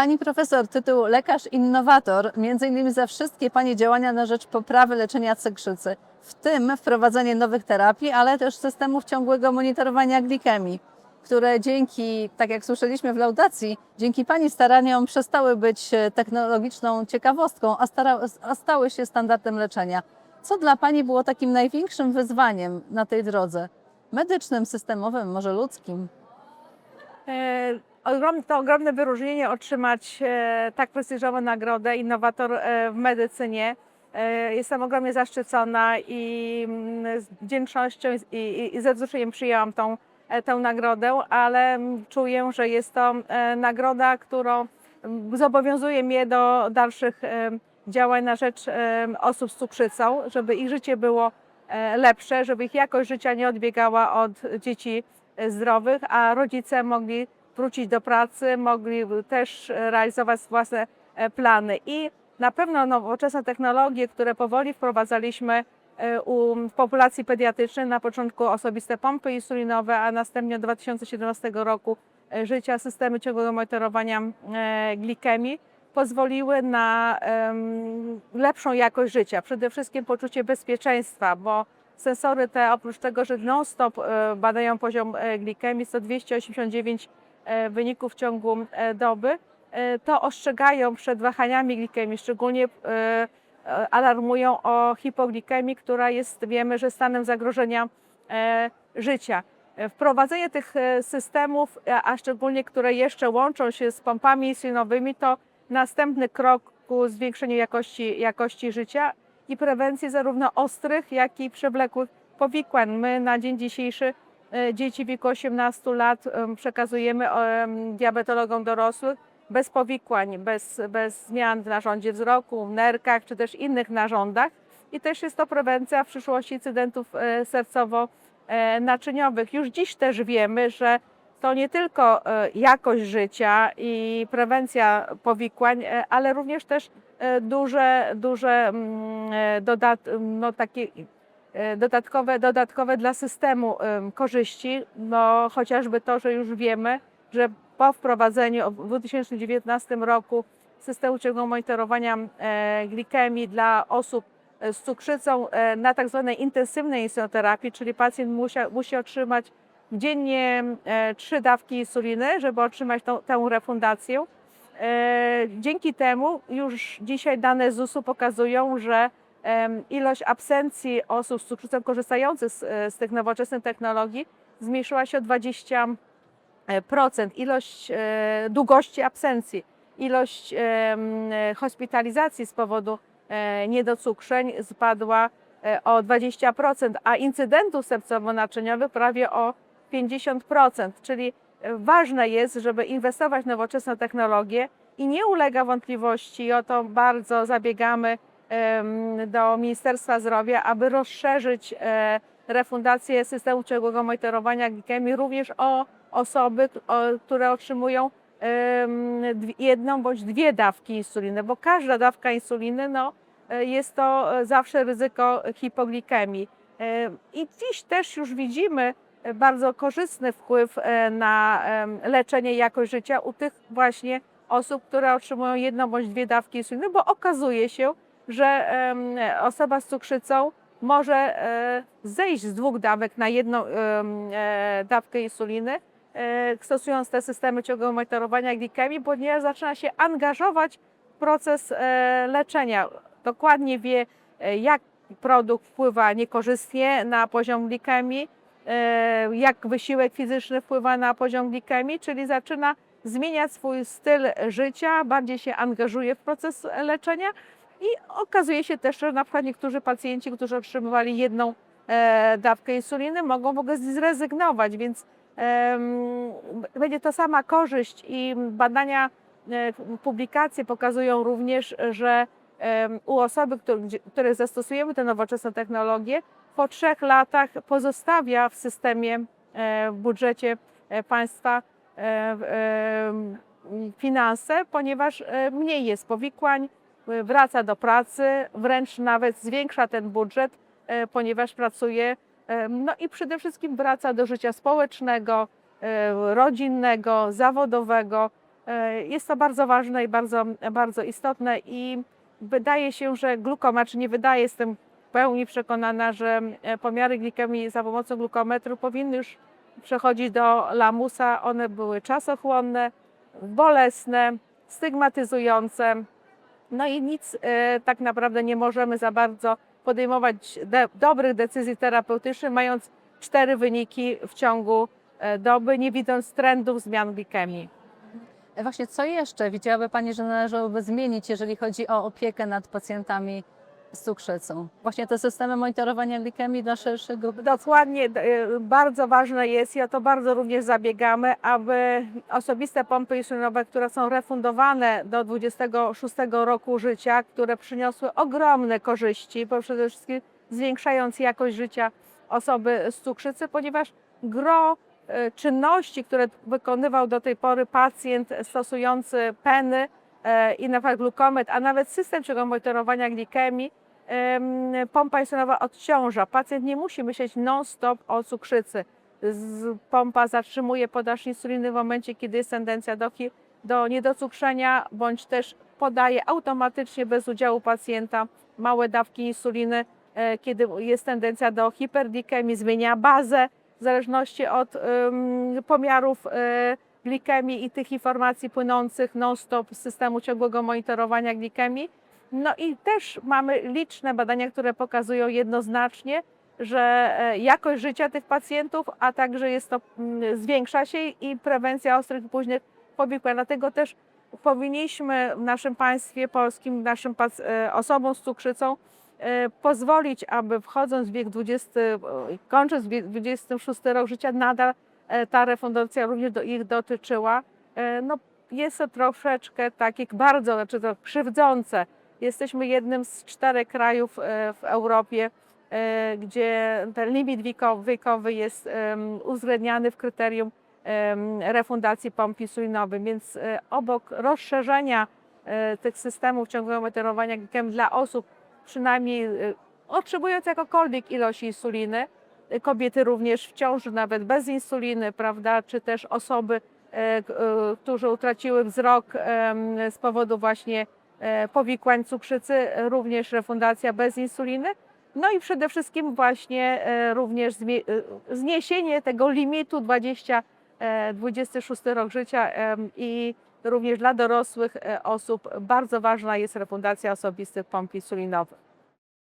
Pani profesor, tytuł lekarz innowator, między innymi za wszystkie Pani działania na rzecz poprawy leczenia cukrzycy, w tym wprowadzenie nowych terapii, ale też systemów ciągłego monitorowania glikemii, które dzięki, tak jak słyszeliśmy w laudacji, dzięki Pani staraniom przestały być technologiczną ciekawostką, a, stara, a stały się standardem leczenia. Co dla Pani było takim największym wyzwaniem na tej drodze? Medycznym, systemowym, może ludzkim? E, To ogromne wyróżnienie otrzymać e, tak prestiżową nagrodę innowator e, w medycynie. Jestem ogromnie zaszczycona i mm, z wdzięcznością i, i, ze wzruszeniem przyjęłam tą, tę nagrodę, ale czuję, że jest to nagroda, którą mm, zobowiązuje mnie do dalszych działań na rzecz osób z cukrzycą, żeby ich życie było lepsze, żeby ich jakość życia nie odbiegała od dzieci e, zdrowych, a rodzice mogli wrócić do pracy, mogli też e, realizować własne e, plany. I na pewno nowoczesne technologie, które powoli wprowadzaliśmy e, u, populacji pediatrycznej, na początku osobiste pompy insulinowe, a następnie od 2017 roku e, życia systemy ciągłego monitorowania e, glikemii, pozwoliły na lepszą jakość życia. Przede wszystkim poczucie bezpieczeństwa, bo sensory te oprócz tego, że non-stop e, badają poziom e, glikemii, 189 e, wyników w ciągu doby, to ostrzegają przed wahaniami glikemii, szczególnie alarmują o hipoglikemii, która jest, wiemy, że stanem zagrożenia życia. Wprowadzenie tych systemów, a szczególnie które jeszcze łączą się z pompami insulinowymi, to następny krok ku zwiększeniu jakości, jakości życia i prewencji zarówno ostrych, jak i przewlekłych powikłań. My na dzień dzisiejszy e, dzieci w wieku 18 lat em, przekazujemy em, diabetologom dorosłych bez powikłań, bez, bez zmian w narządzie wzroku, w nerkach czy też innych narządach. I też jest to prewencja w przyszłości incydentów e, sercowo-naczyniowych. Już dziś też wiemy, że to nie tylko e, jakość życia i prewencja powikłań, e, ale również też e, duże, duże mm, dodat, no, takie dodatkowe, dodatkowe dla systemu em, korzyści, no, chociażby to, że już wiemy, że po wprowadzeniu w 2019 roku systemu ciągłego monitorowania glikemii dla osób z cukrzycą na tak zwanej intensywnej insulinoterapii, czyli pacjent musi, musi otrzymać dziennie e, trzy dawki insuliny, żeby otrzymać tą, tę refundację. E, Dzięki temu już dzisiaj dane ZUS-u pokazują, że ilość absencji osób z cukrzycą korzystających z, e, z tych nowoczesnych technologii zmniejszyła się o 20%. Ilość długości absencji, ilość hospitalizacji z powodu niedocukrzeń spadła o 20%, a incydentów sercowo-naczyniowych prawie o 50%. Czyli e, ważne jest, żeby inwestować w nowoczesne technologie i nie ulega wątpliwości, i o to bardzo zabiegamy do Ministerstwa Zdrowia, aby rozszerzyć e, refundację systemu ciągłego monitorowania glikemii również o osoby, które otrzymują jedną bądź dwie dawki insuliny, bo każda dawka insuliny no, e, jest to zawsze ryzyko hipoglikemii. I dziś też już widzimy bardzo korzystny wpływ e, na leczenie i jakość życia u tych właśnie osób, które otrzymują jedną bądź dwie dawki insuliny, bo okazuje się, że osoba z cukrzycą może e, zejść z dwóch dawek na jedną e, dawkę insuliny, stosując te systemy ciągłego monitorowania glikemii, ponieważ zaczyna się angażować w proces leczenia. Dokładnie wie, jak produkt wpływa niekorzystnie na poziom glikemii, jak wysiłek fizyczny wpływa na poziom glikemii, czyli zaczyna zmieniać swój styl życia, bardziej się angażuje w proces leczenia i okazuje się też, że na przykład niektórzy pacjenci, którzy otrzymywali jedną e, dawkę insuliny, mogą w ogóle zrezygnować, więc będzie to sama korzyść i badania, e, publikacje pokazują również, że u osoby, których zastosujemy te nowoczesne technologie, po trzech latach pozostawia w systemie, e, w budżecie e, państwa e, finanse, ponieważ mniej jest powikłań, wraca do pracy, wręcz nawet zwiększa ten budżet, ponieważ pracuje No i przede wszystkim wraca do życia społecznego, rodzinnego, zawodowego. Jest to bardzo ważne i bardzo, bardzo istotne i wydaje się, że glukoma, czy nie wydaje, jestem w pełni przekonana, że e, pomiary glikemii za pomocą glukometru powinny już przechodzić do lamusa. One były czasochłonne, bolesne, stygmatyzujące. No i nic e, tak naprawdę nie możemy za bardzo podejmować de- dobrych decyzji terapeutycznych, mając cztery wyniki w ciągu e, doby, nie widząc trendów zmian glikemii. Właśnie co jeszcze widziałaby Pani, że należałoby zmienić, jeżeli chodzi o opiekę nad pacjentami z cukrzycą? Właśnie te systemy monitorowania glikemii dla szerszych grup. Dokładnie, e, bardzo ważne jest i o to bardzo również zabiegamy, aby osobiste pompy insulinowe, które są refundowane do 26 roku życia, które przyniosły ogromne korzyści, bo przede wszystkim zwiększając jakość życia osoby z cukrzycy, ponieważ gro e, czynności, które wykonywał do tej pory pacjent stosujący peny e, i na przykład glukometr, a nawet system czego monitorowania glikemii, em, pompa insulinowa odciąża. Pacjent nie musi myśleć non-stop o cukrzycy. Pompa zatrzymuje podaż insuliny w momencie, kiedy jest tendencja do, do niedocukrzenia, bądź też podaje automatycznie bez udziału pacjenta małe dawki insuliny, e, kiedy jest tendencja do hiperglikemii, zmienia bazę w zależności od pomiarów e, glikemii i tych informacji płynących non-stop z systemu ciągłego monitorowania glikemii. No i też mamy liczne badania, które pokazują jednoznacznie, że e, jakość życia tych pacjentów, a także jest to, mm, zwiększa się i prewencja ostrych i późnych powikłań. Dlatego też powinniśmy w naszym państwie polskim, naszym e, osobom z cukrzycą e, pozwolić, aby wchodząc w wiek 20, e, kończąc wiek 26 rok życia, nadal ta refundacja również do ich dotyczyła. No, jest to troszeczkę takie bardzo, znaczy to krzywdzące. Jesteśmy jednym z czterech krajów e, w Europie, e, gdzie ten limit wiekowy, jest uwzględniany w kryterium refundacji pomp insulinowych, więc e, obok rozszerzenia tych systemów ciągłego monitorowania glikemii dla osób przynajmniej otrzymując jakąkolwiek ilość insuliny, kobiety również w ciąży nawet bez insuliny, prawda, czy też osoby, którzy utraciły wzrok z powodu właśnie powikłań cukrzycy, e, również refundacja bez insuliny. No i przede wszystkim właśnie e, również e, zniesienie tego limitu 20, e, 26 rok życia i również dla dorosłych e, osób bardzo ważna jest refundacja osobistych pomp insulinowych.